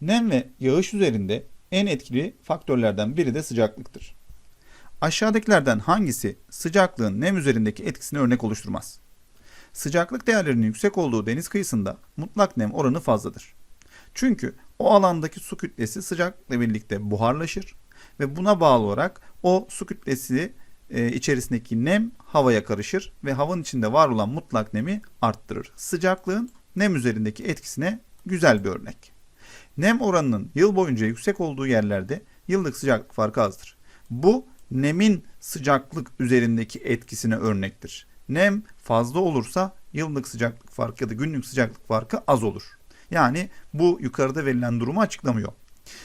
Nem ve yağış üzerinde en etkili faktörlerden biri de sıcaklıktır. Aşağıdakilerden hangisi sıcaklığın nem üzerindeki etkisine örnek oluşturmaz? Sıcaklık değerlerinin yüksek olduğu deniz kıyısında mutlak nem oranı fazladır. Çünkü o alandaki su kütlesi sıcaklıkla birlikte buharlaşır ve buna bağlı olarak o su kütlesi e, içerisindeki nem havaya karışır ve havanın içinde var olan mutlak nemi arttırır. Sıcaklığın nem üzerindeki etkisine güzel bir örnek. Nem oranının yıl boyunca yüksek olduğu yerlerde yıllık sıcaklık farkı azdır. Bu nemin sıcaklık üzerindeki etkisine örnektir. Nem fazla olursa yıllık sıcaklık farkı ya da günlük sıcaklık farkı az olur. Yani bu yukarıda verilen durumu açıklamıyor.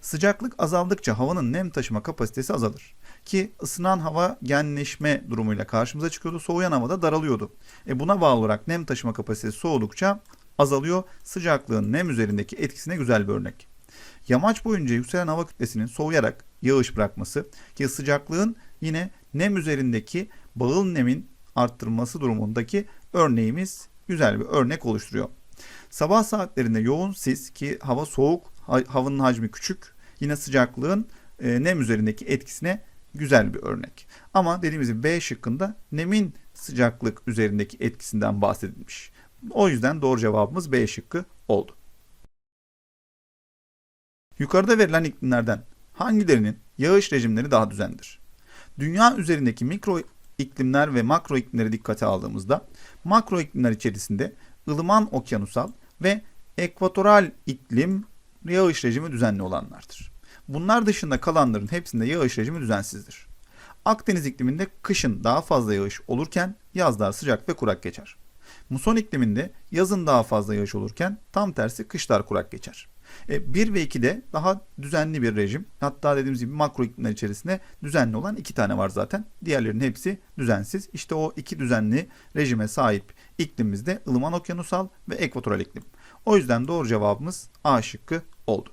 Sıcaklık azaldıkça havanın nem taşıma kapasitesi azalır. Ki ısınan hava genleşme durumuyla karşımıza çıkıyordu. Soğuyan hava da daralıyordu. E buna bağlı olarak nem taşıma kapasitesi soğudukça azalıyor. Sıcaklığın nem üzerindeki etkisine güzel bir örnek. Yamaç boyunca yükselen hava kütlesinin soğuyarak yağış bırakması ki sıcaklığın yine nem üzerindeki bağıl nemin arttırılması durumundaki örneğimiz güzel bir örnek oluşturuyor. Sabah saatlerinde yoğun sis ki hava soğuk, ha- havanın hacmi küçük. Yine sıcaklığın e, nem üzerindeki etkisine güzel bir örnek. Ama dediğimiz gibi B şıkkında nemin sıcaklık üzerindeki etkisinden bahsedilmiş. O yüzden doğru cevabımız B şıkkı oldu. Yukarıda verilen iklimlerden hangilerinin yağış rejimleri daha düzenlidir? Dünya üzerindeki mikro iklimler ve makro iklimleri dikkate aldığımızda makro iklimler içerisinde ılıman okyanusal ve ekvatoral iklim yağış rejimi düzenli olanlardır. Bunlar dışında kalanların hepsinde yağış rejimi düzensizdir. Akdeniz ikliminde kışın daha fazla yağış olurken yaz daha sıcak ve kurak geçer. Muson ikliminde yazın daha fazla yağış olurken tam tersi kışlar kurak geçer. 1 ve 2'de daha düzenli bir rejim. Hatta dediğimiz gibi makro iklimler içerisinde düzenli olan iki tane var zaten. Diğerlerinin hepsi düzensiz. İşte o iki düzenli rejime sahip iklimimizde ılıman okyanusal ve ekvatoral iklim. O yüzden doğru cevabımız A şıkkı oldu.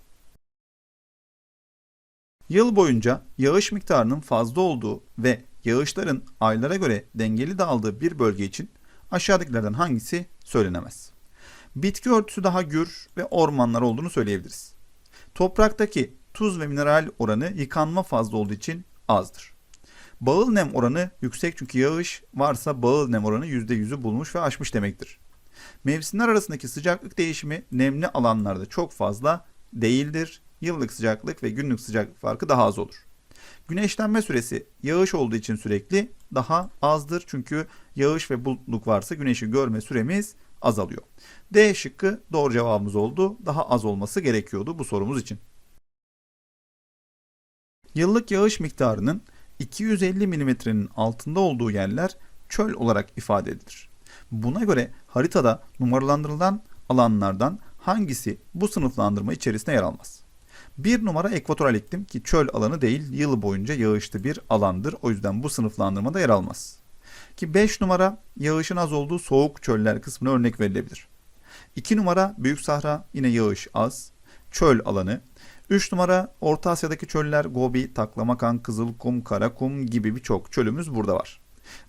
Yıl boyunca yağış miktarının fazla olduğu ve yağışların aylara göre dengeli dağıldığı bir bölge için aşağıdakilerden hangisi söylenemez? Bitki örtüsü daha gür ve ormanlar olduğunu söyleyebiliriz. Topraktaki tuz ve mineral oranı yıkanma fazla olduğu için azdır. Bağıl nem oranı yüksek çünkü yağış varsa bağıl nem oranı %100'ü bulmuş ve aşmış demektir. Mevsimler arasındaki sıcaklık değişimi nemli alanlarda çok fazla değildir. Yıllık sıcaklık ve günlük sıcaklık farkı daha az olur. Güneşlenme süresi yağış olduğu için sürekli daha azdır. Çünkü yağış ve bulutluk varsa güneşi görme süremiz azalıyor. D şıkkı doğru cevabımız oldu. Daha az olması gerekiyordu bu sorumuz için. Yıllık yağış miktarının 250 milimetrenin altında olduğu yerler çöl olarak ifade edilir. Buna göre haritada numaralandırılan alanlardan hangisi bu sınıflandırma içerisinde yer almaz? Bir numara ekvatoral iklim ki çöl alanı değil yıl boyunca yağışlı bir alandır. O yüzden bu sınıflandırmada yer almaz. Ki 5 numara yağışın az olduğu soğuk çöller kısmına örnek verilebilir. 2 numara Büyük Sahra yine yağış az. Çöl alanı. 3 numara Orta Asya'daki çöller Gobi, Taklamakan, Kızılkum, Karakum gibi birçok çölümüz burada var.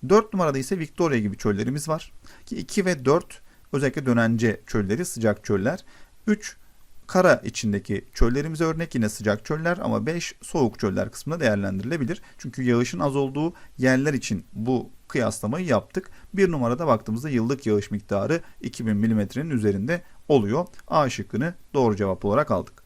4 numarada ise Victoria gibi çöllerimiz var. Ki 2 ve 4 özellikle dönence çölleri sıcak çöller. 3 kara içindeki çöllerimize örnek yine sıcak çöller ama 5 soğuk çöller kısmında değerlendirilebilir. Çünkü yağışın az olduğu yerler için bu kıyaslamayı yaptık. Bir numarada baktığımızda yıllık yağış miktarı 2000 milimetrenin üzerinde oluyor. A şıkkını doğru cevap olarak aldık.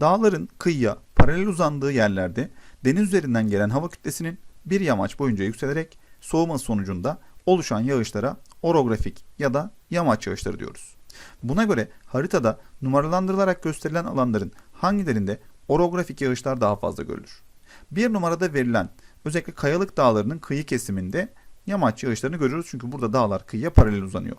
Dağların kıyıya paralel uzandığı yerlerde deniz üzerinden gelen hava kütlesinin bir yamaç boyunca yükselerek soğuma sonucunda oluşan yağışlara orografik ya da yamaç yağışları diyoruz. Buna göre haritada numaralandırılarak gösterilen alanların hangilerinde orografik yağışlar daha fazla görülür? Bir numarada verilen özellikle kayalık dağlarının kıyı kesiminde yamaç yağışlarını görüyoruz çünkü burada dağlar kıyıya paralel uzanıyor.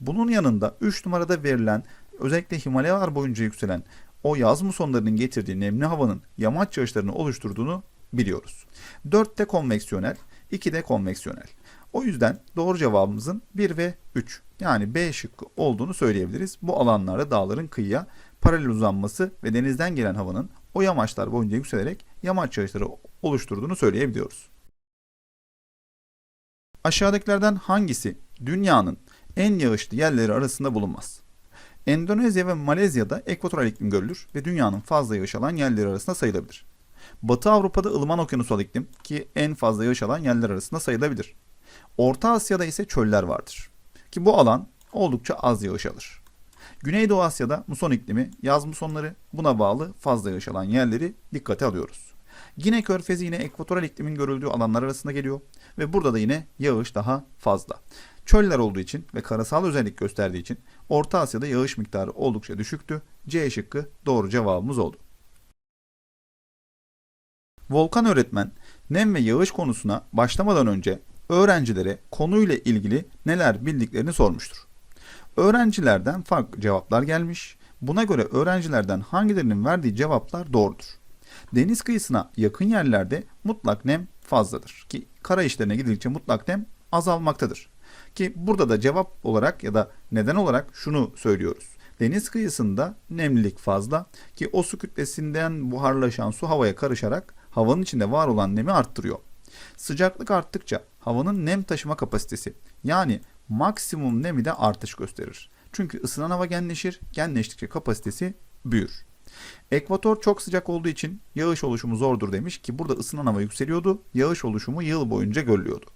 Bunun yanında 3 numarada verilen özellikle Himalayalar boyunca yükselen o yaz musonlarının getirdiği nemli havanın yamaç yağışlarını oluşturduğunu biliyoruz. 4 de konveksiyonel, 2 de konveksiyonel. O yüzden doğru cevabımızın 1 ve 3 yani B şıkkı olduğunu söyleyebiliriz. Bu alanlarda dağların kıyıya paralel uzanması ve denizden gelen havanın o yamaçlar boyunca yükselerek yamaç yağışları oluşturduğunu söyleyebiliyoruz. Aşağıdakilerden hangisi dünyanın en yağışlı yerleri arasında bulunmaz? Endonezya ve Malezya'da ekvatoral iklim görülür ve dünyanın fazla yağış alan yerleri arasında sayılabilir. Batı Avrupa'da ılıman okyanusal iklim ki en fazla yağış alan yerler arasında sayılabilir. Orta Asya'da ise çöller vardır. Ki bu alan oldukça az yağış alır. Güneydoğu Asya'da muson iklimi, yaz musonları buna bağlı fazla yağış alan yerleri dikkate alıyoruz. Gine Körfezi yine ekvatoral iklimin görüldüğü alanlar arasında geliyor ve burada da yine yağış daha fazla. Çöller olduğu için ve karasal özellik gösterdiği için Orta Asya'da yağış miktarı oldukça düşüktü. C şıkkı doğru cevabımız oldu. Volkan öğretmen nem ve yağış konusuna başlamadan önce öğrencilere konuyla ilgili neler bildiklerini sormuştur. Öğrencilerden farklı cevaplar gelmiş. Buna göre öğrencilerden hangilerinin verdiği cevaplar doğrudur. Deniz kıyısına yakın yerlerde mutlak nem fazladır ki kara işlerine gidildikçe mutlak nem azalmaktadır. Ki burada da cevap olarak ya da neden olarak şunu söylüyoruz. Deniz kıyısında nemlilik fazla ki o su kütlesinden buharlaşan su havaya karışarak havanın içinde var olan nemi arttırıyor. Sıcaklık arttıkça havanın nem taşıma kapasitesi yani maksimum nemi de artış gösterir. Çünkü ısınan hava genleşir, genleştikçe kapasitesi büyür. Ekvator çok sıcak olduğu için yağış oluşumu zordur demiş ki burada ısınan hava yükseliyordu, yağış oluşumu yıl boyunca görülüyordu.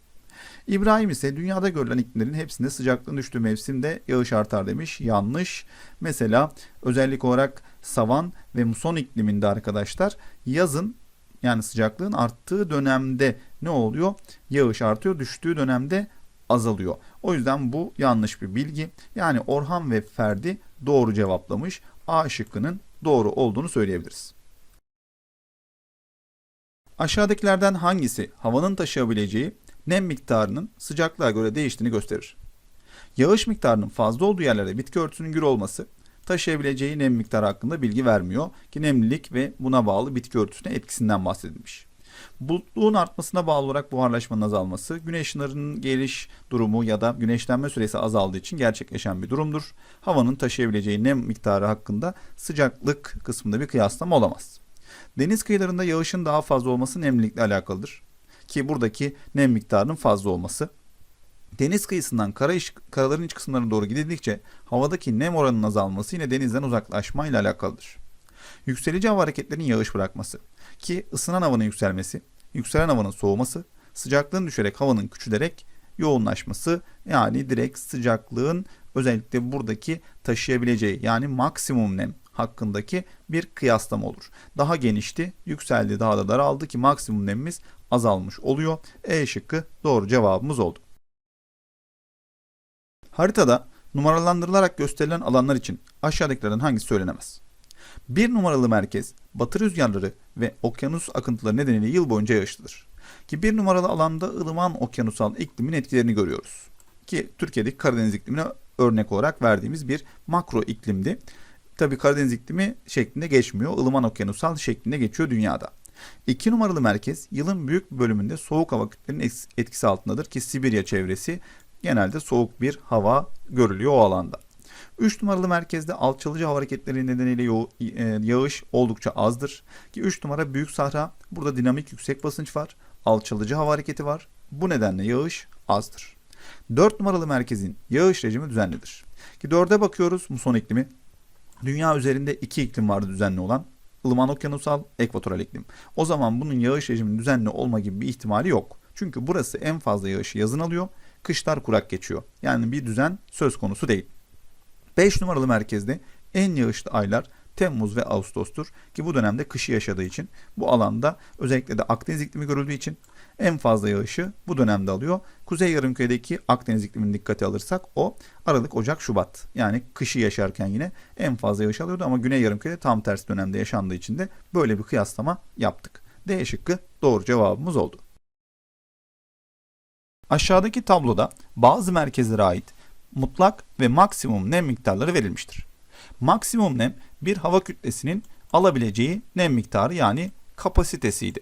İbrahim ise dünyada görülen iklimlerin hepsinde sıcaklığın düştüğü mevsimde yağış artar demiş. Yanlış. Mesela özellik olarak savan ve muson ikliminde arkadaşlar yazın yani sıcaklığın arttığı dönemde ne oluyor? Yağış artıyor, düştüğü dönemde azalıyor. O yüzden bu yanlış bir bilgi. Yani Orhan ve Ferdi doğru cevaplamış. A şıkkının doğru olduğunu söyleyebiliriz. Aşağıdakilerden hangisi havanın taşıyabileceği nem miktarının sıcaklığa göre değiştiğini gösterir? Yağış miktarının fazla olduğu yerlerde bitki örtüsünün gür olması taşıyabileceği nem miktarı hakkında bilgi vermiyor ki nemlilik ve buna bağlı bitki örtüsüne etkisinden bahsedilmiş. Bulutluğun artmasına bağlı olarak buharlaşmanın azalması, güneş ışınlarının geliş durumu ya da güneşlenme süresi azaldığı için gerçekleşen bir durumdur. Havanın taşıyabileceği nem miktarı hakkında sıcaklık kısmında bir kıyaslama olamaz. Deniz kıyılarında yağışın daha fazla olması nemlilikle alakalıdır. Ki buradaki nem miktarının fazla olması. Deniz kıyısından kara iç, karaların iç kısımlarına doğru gidildikçe havadaki nem oranının azalması yine denizden uzaklaşma ile alakalıdır. Yükselici hava hareketlerinin yağış bırakması ki ısınan havanın yükselmesi, yükselen havanın soğuması, sıcaklığın düşerek havanın küçülerek yoğunlaşması yani direkt sıcaklığın özellikle buradaki taşıyabileceği yani maksimum nem hakkındaki bir kıyaslama olur. Daha genişti, yükseldi, daha da daraldı ki maksimum nemimiz azalmış oluyor. E şıkkı doğru cevabımız oldu. Haritada numaralandırılarak gösterilen alanlar için aşağıdakilerden hangisi söylenemez? Bir numaralı merkez batı rüzgarları ve okyanus akıntıları nedeniyle yıl boyunca yağışlıdır. Ki bir numaralı alanda ılıman okyanusal iklimin etkilerini görüyoruz. Ki Türkiye'deki Karadeniz iklimine örnek olarak verdiğimiz bir makro iklimdi. Tabi Karadeniz iklimi şeklinde geçmiyor. ılıman okyanusal şeklinde geçiyor dünyada. İki numaralı merkez yılın büyük bir bölümünde soğuk hava kütlerinin etkisi altındadır ki Sibirya çevresi genelde soğuk bir hava görülüyor o alanda. 3 numaralı merkezde alçalıcı hava hareketleri nedeniyle e, yağış oldukça azdır. Ki 3 numara Büyük Sahra burada dinamik yüksek basınç var. Alçalıcı hava hareketi var. Bu nedenle yağış azdır. 4 numaralı merkezin yağış rejimi düzenlidir. Ki 4'e bakıyoruz muson iklimi. Dünya üzerinde iki iklim vardı düzenli olan. ılıman okyanusal, ekvatoral iklim. O zaman bunun yağış rejiminin düzenli olma gibi bir ihtimali yok. Çünkü burası en fazla yağışı yazın alıyor, kışlar kurak geçiyor. Yani bir düzen söz konusu değil. 5 numaralı merkezde en yağışlı aylar Temmuz ve Ağustos'tur ki bu dönemde kışı yaşadığı için bu alanda özellikle de Akdeniz iklimi görüldüğü için en fazla yağışı bu dönemde alıyor. Kuzey Yarımküre'deki Akdeniz iklimini dikkate alırsak o Aralık, Ocak, Şubat. Yani kışı yaşarken yine en fazla yağış alıyordu ama Güney Yarımküre'de tam tersi dönemde yaşandığı için de böyle bir kıyaslama yaptık. D şıkkı doğru cevabımız oldu. Aşağıdaki tabloda bazı merkezlere ait mutlak ve maksimum nem miktarları verilmiştir. Maksimum nem bir hava kütlesinin alabileceği nem miktarı yani kapasitesiydi.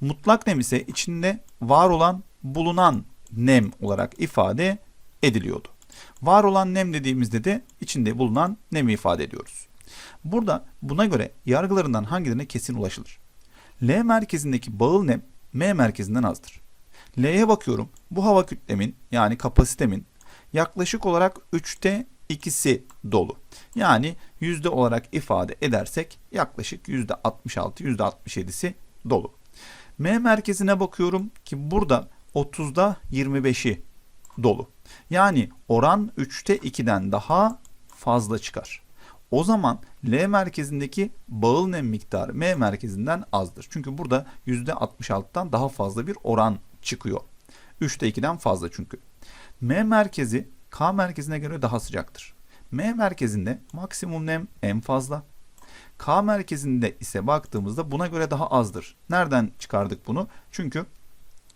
Mutlak nem ise içinde var olan bulunan nem olarak ifade ediliyordu. Var olan nem dediğimizde de içinde bulunan nemi ifade ediyoruz. Burada buna göre yargılarından hangilerine kesin ulaşılır? L merkezindeki bağıl nem M merkezinden azdır. L'ye bakıyorum. Bu hava kütlemin yani kapasitemin yaklaşık olarak 3'te ikisi dolu. Yani yüzde olarak ifade edersek yaklaşık yüzde 66, yüzde 67'si dolu. M merkezine bakıyorum ki burada 30'da 25'i dolu. Yani oran 3'te 2'den daha fazla çıkar. O zaman L merkezindeki bağıl nem miktarı M merkezinden azdır. Çünkü burada %66'dan daha fazla bir oran çıkıyor. 3'te 2'den fazla çünkü. M merkezi K merkezine göre daha sıcaktır. M merkezinde maksimum nem en fazla. K merkezinde ise baktığımızda buna göre daha azdır. Nereden çıkardık bunu? Çünkü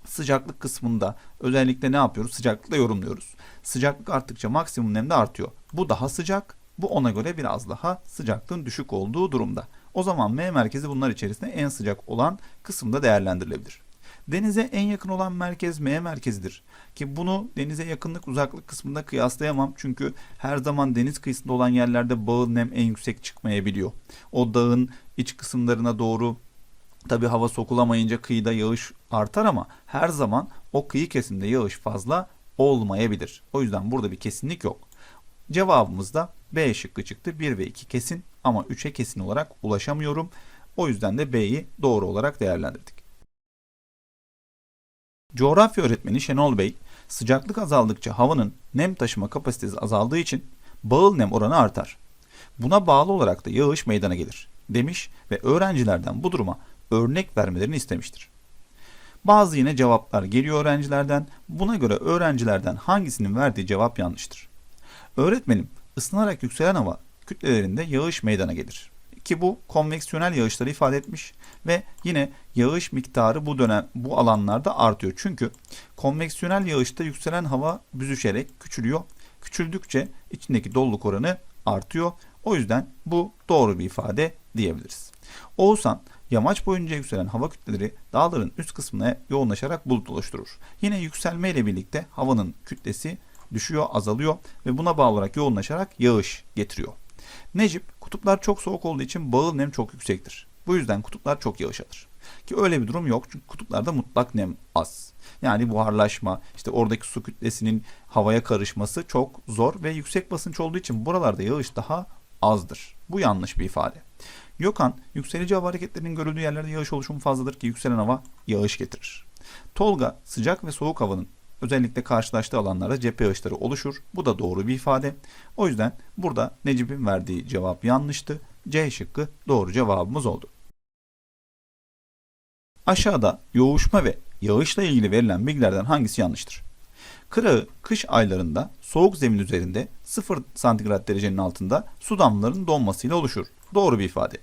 sıcaklık kısmında özellikle ne yapıyoruz? Sıcaklıkla yorumluyoruz. Sıcaklık arttıkça maksimum nem de artıyor. Bu daha sıcak, bu ona göre biraz daha sıcaklığın düşük olduğu durumda. O zaman M merkezi bunlar içerisinde en sıcak olan kısımda değerlendirilebilir. Denize en yakın olan merkez M merkezidir. Ki bunu denize yakınlık uzaklık kısmında kıyaslayamam. Çünkü her zaman deniz kıyısında olan yerlerde bağın nem en yüksek çıkmayabiliyor. O dağın iç kısımlarına doğru tabi hava sokulamayınca kıyıda yağış artar ama her zaman o kıyı kesimde yağış fazla olmayabilir. O yüzden burada bir kesinlik yok. Cevabımız da B şıkkı çıktı. 1 ve 2 kesin ama 3'e kesin olarak ulaşamıyorum. O yüzden de B'yi doğru olarak değerlendirdik. Coğrafya öğretmeni Şenol Bey, sıcaklık azaldıkça havanın nem taşıma kapasitesi azaldığı için bağıl nem oranı artar. Buna bağlı olarak da yağış meydana gelir demiş ve öğrencilerden bu duruma örnek vermelerini istemiştir. Bazı yine cevaplar geliyor öğrencilerden. Buna göre öğrencilerden hangisinin verdiği cevap yanlıştır. Öğretmenim, ısınarak yükselen hava kütlelerinde yağış meydana gelir. Ki bu konveksiyonel yağışları ifade etmiş ve yine yağış miktarı bu dönem bu alanlarda artıyor. Çünkü konveksiyonel yağışta yükselen hava büzüşerek küçülüyor. Küçüldükçe içindeki doluluk oranı artıyor. O yüzden bu doğru bir ifade diyebiliriz. Oğuzhan, yamaç boyunca yükselen hava kütleleri dağların üst kısmına yoğunlaşarak bulut oluşturur. Yine yükselme ile birlikte havanın kütlesi düşüyor, azalıyor ve buna bağlı olarak yoğunlaşarak yağış getiriyor. Necip, kutuplar çok soğuk olduğu için bağıl nem çok yüksektir. Bu yüzden kutuplar çok yağış alır. Ki öyle bir durum yok çünkü kutuplarda mutlak nem az. Yani buharlaşma, işte oradaki su kütlesinin havaya karışması çok zor ve yüksek basınç olduğu için buralarda yağış daha azdır. Bu yanlış bir ifade. Gökhan, yükselici hava hareketlerinin görüldüğü yerlerde yağış oluşumu fazladır ki yükselen hava yağış getirir. Tolga, sıcak ve soğuk havanın özellikle karşılaştığı alanlarda cephe yağışları oluşur. Bu da doğru bir ifade. O yüzden burada Necip'in verdiği cevap yanlıştı. C şıkkı doğru cevabımız oldu. Aşağıda yoğuşma ve yağışla ilgili verilen bilgilerden hangisi yanlıştır? Kırağı kış aylarında soğuk zemin üzerinde 0 santigrat derecenin altında su damlalarının donmasıyla oluşur. Doğru bir ifade.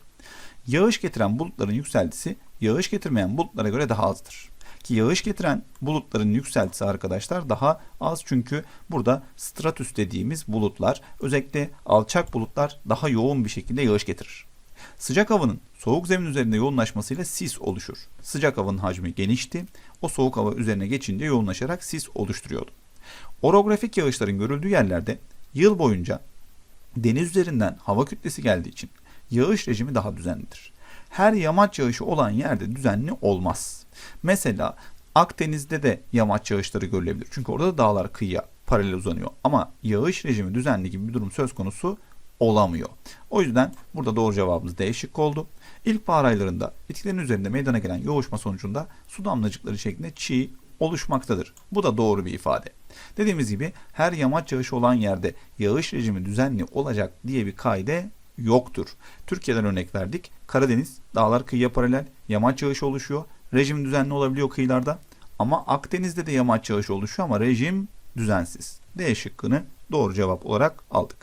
Yağış getiren bulutların yükseltisi yağış getirmeyen bulutlara göre daha azdır. Ki yağış getiren bulutların yükseltisi arkadaşlar daha az çünkü burada stratüs dediğimiz bulutlar özellikle alçak bulutlar daha yoğun bir şekilde yağış getirir. Sıcak havanın soğuk zemin üzerinde yoğunlaşmasıyla sis oluşur. Sıcak havanın hacmi genişti. O soğuk hava üzerine geçince yoğunlaşarak sis oluşturuyordu. Orografik yağışların görüldüğü yerlerde yıl boyunca deniz üzerinden hava kütlesi geldiği için yağış rejimi daha düzenlidir. Her yamaç yağışı olan yerde düzenli olmaz. Mesela Akdeniz'de de yamaç yağışları görülebilir. Çünkü orada da dağlar kıyıya paralel uzanıyor. Ama yağış rejimi düzenli gibi bir durum söz konusu olamıyor. O yüzden burada doğru cevabımız D şıkkı oldu. İlkbahar aylarında bitkilerin üzerinde meydana gelen yoğuşma sonucunda su damlacıkları şeklinde çiğ oluşmaktadır. Bu da doğru bir ifade. Dediğimiz gibi her yamaç yağışı olan yerde yağış rejimi düzenli olacak diye bir kaide yoktur. Türkiye'den örnek verdik. Karadeniz, dağlar kıyıya paralel, yamaç yağışı oluşuyor. Rejim düzenli olabiliyor kıyılarda. Ama Akdeniz'de de yamaç yağışı oluşuyor ama rejim düzensiz. D şıkkını doğru cevap olarak aldık.